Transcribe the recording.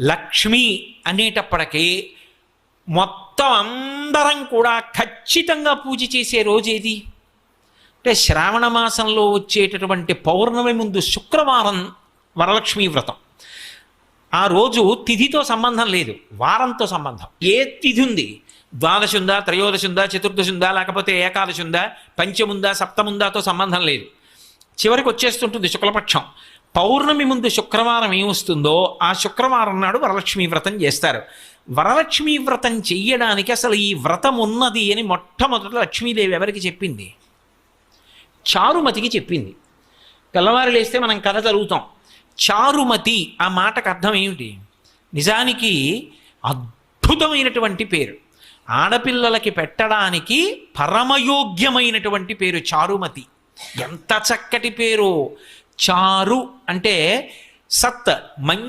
లక్ష్మి అనేటప్పటికీ మొత్తం అందరం కూడా ఖచ్చితంగా పూజ చేసే రోజు ఏది? అంటే శ్రావణ మాసంలో వచ్చేటటువంటి పౌర్ణమి ముందు శుక్రవారం వరలక్ష్మీ వ్రతం. ఆ రోజు తిథితో సంబంధం లేదు వారంతో సంబంధం. ఏ తిథి ఉంది? ద్వాదశి ఉందా త్రయోదశి ఉందా చతుర్దశి ఉందా లేకపోతే ఏకాదశి ఉందా పంచముందా సప్తముందాతో సంబంధం లేదు. చివరికి వచ్చేస్తుంటుంది శుక్లపక్షం. పౌర్ణమి ముందు శుక్రవారం ఏమొస్తుందో ఆ శుక్రవారం నాడు వరలక్ష్మీ వ్రతం చేస్తారు. వరలక్ష్మీ వ్రతం చెయ్యడానికి అసలు ఈ వ్రతం ఉన్నది అని మొట్టమొదట లక్ష్మీదేవి ఎవరికి చెప్పింది? చారుమతికి చెప్పింది. తెల్లవారు లేస్తే మనం కథ చదువుతాం. చారుమతి ఆ మాటకు అర్థం ఏమిటి? నిజానికి అద్భుతమైనటువంటి పేరు. ఆడపిల్లలకి పెట్టడానికి పరమయోగ్యమైనటువంటి పేరు చారుమతి. ఎంత చక్కటి పేరు! చారు అంటే సత్ మంచి